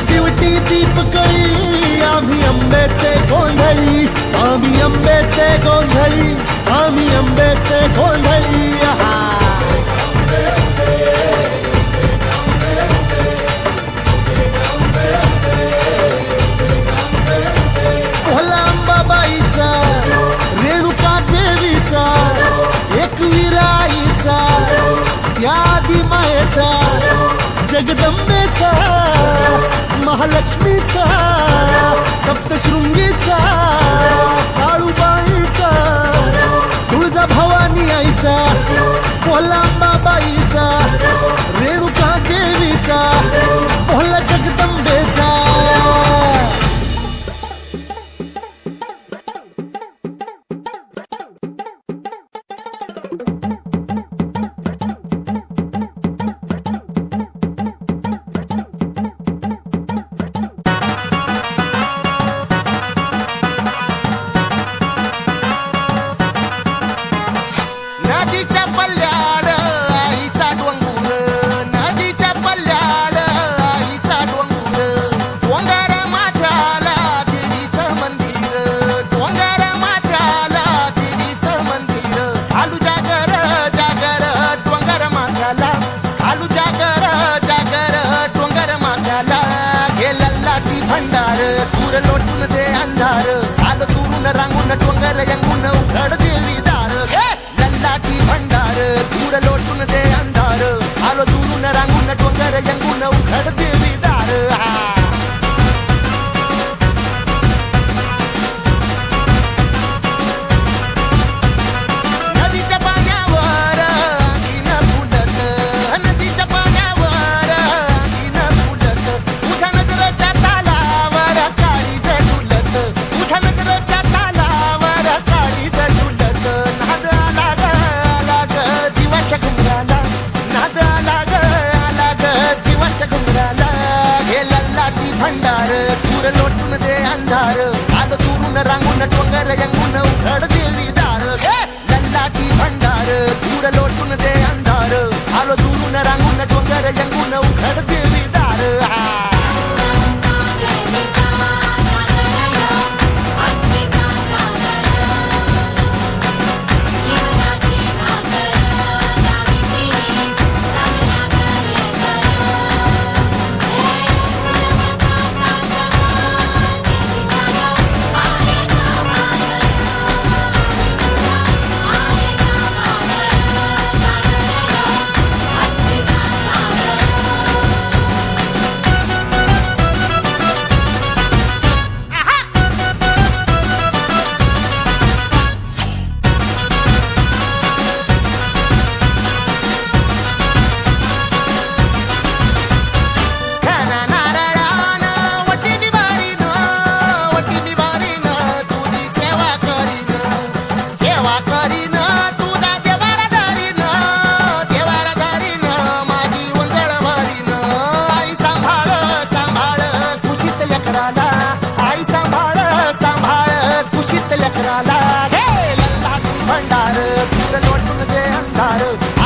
दिवटी दीपकळी आम्ही आंब्याचे गोंधळी आम्ही आंब्याचे गोंधळी आम्ही आंब्याचे गोंधळी आहा. रेणुका देवीचा एकविराईचा त्या मायेचा जगदंबेचा महालक्ष्मीचा सप्तशृंगीचा काळूबाईचा तुळजा भवानी आईचा भोला भंडार दूर लोटून दे अंधार आलं तुरून रांगून डोंगर यंगून उघड देवी दार हे! लल्लाटी भंडार दूर लोटून दे अंधार आलो दुरून रांगून डोंगर यंगून उघड देवी பழைய கடத்தி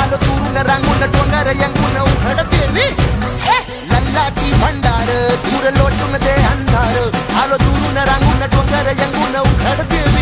आलो तुरून रांगून डोंगर यंगून उघड देवी हे! लल्लाटी भंडार दूर लोटून दे अंधार आलो दुरून रांगून डोंगर यंगून उघड देवी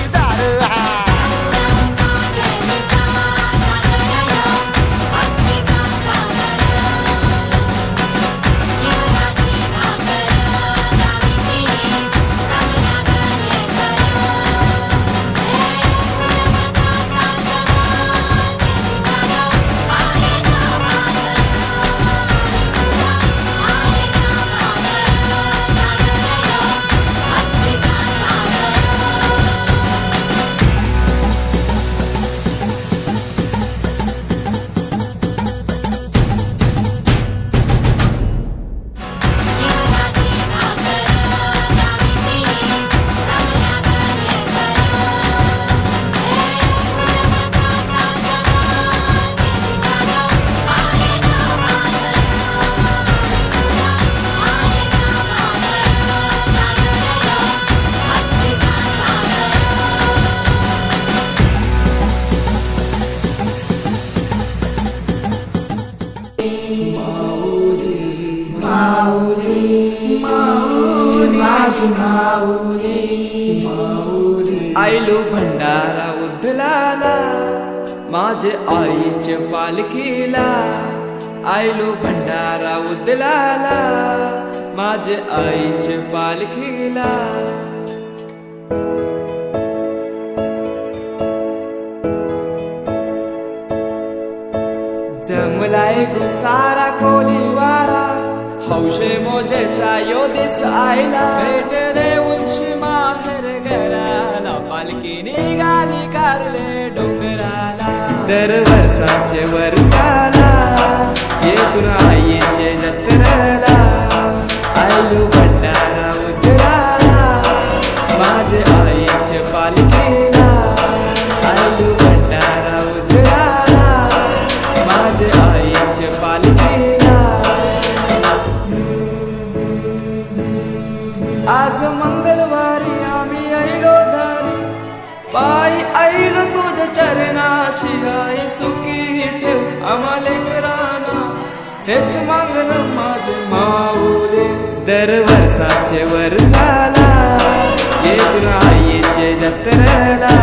माझी माऊली. आईलो भंडारा उधलाला माझे आईचे पालखीला. आईलो भंडारा उधलाला माझे आईचे पालखीला. जमलाय सारा कोली हौशे मोजेचा यो दिस आयला भेट देऊनशी माहेर घराला पालखी निघाली कारले डोंगराला दरवर्षाचे वर्षाला येतून आईचे जत्रला आयलो आज मंगलवारी आम्ही ऐलो दारी. पायी ऐल तुझ्या चरणाशी आई सुखी ठेव आम्हाला किराणा हेच मागण माझे माऊले दरवर्षाचे वर्षाला येत आईचे जत्रला